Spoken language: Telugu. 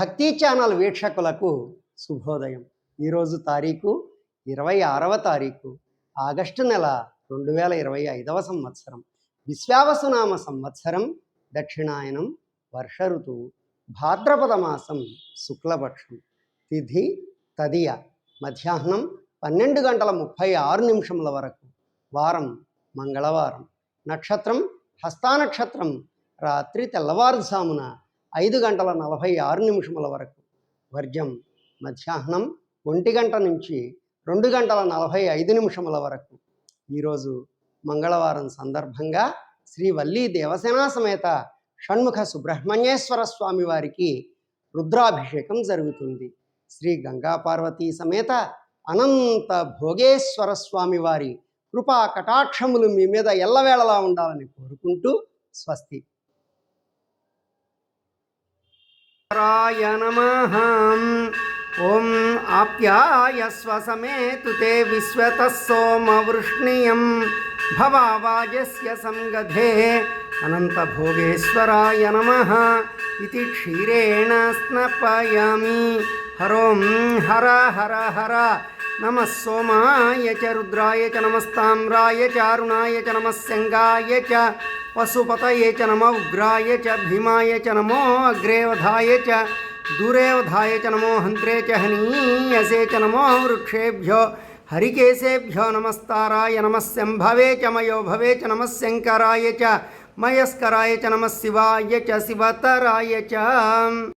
భక్తి ఛానల్ వీక్షకులకు శుభోదయం. ఈరోజు తారీఖు ఇరవై ఆరవ తారీఖు ఆగస్టు నెల రెండు వేల ఇరవై ఐదవ సంవత్సరం. విశ్వావసునామ సంవత్సరం దక్షిణాయనం వర్ష ఋతువు భాద్రపద మాసం శుక్లపక్షం. తిథి తదియ మధ్యాహ్నం పన్నెండు గంటల ముప్పై ఆరు నిమిషముల వరకు. వారం మంగళవారం. నక్షత్రం హస్తానక్షత్రం రాత్రి తెల్లవారుజామున ఐదు గంటల నలభై ఆరు నిమిషముల వరకు వర్జం. మధ్యాహ్నం ఒంటి గంట నుంచి రెండు గంటల నలభై ఐదు నిమిషముల వరకు. ఈరోజు మంగళవారం సందర్భంగా శ్రీ వల్లీ దేవసేనా సమేత షణ్ముఖ సుబ్రహ్మణ్యేశ్వర స్వామి వారికి రుద్రాభిషేకం జరుగుతుంది. శ్రీ గంగా పార్వతీ సమేత అనంత భోగేశ్వర స్వామి వారి కృపా కటాక్షములు మీ మీద ఎల్లవేళలా ఉండాలని కోరుకుంటూ స్వస్తి. రాయ నమః ఓం ఆప్యాయస్వ సమేతు తే విశ్వతः సోమవృష్ణియం భవావాజస్య సంగధే అనంతభోగేశ్వరాయ నమః ఇది క్షీరేణ స్నపయామి హరోం హర హర హర నమः సోమాయ చ రుద్రాయ చ నమస్తామ్రాయ చ అరుణాయ చ నమः శంగాయ చ పశుపతయే చ నమో ఉగ్రాయ చ భీమాయ చ నమో అగ్రేవధాయ చ దూరేవధాయ చ నమో హంత్రే చ హనీయసే చ నమో వృక్షేభ్యో హరికేశేభ్యో నమస్తారాయ నమः చ మయో భవే చ నమశంకరాయ చ మయస్కరాయ చ నమ శివాయ చ శివతరాయ చ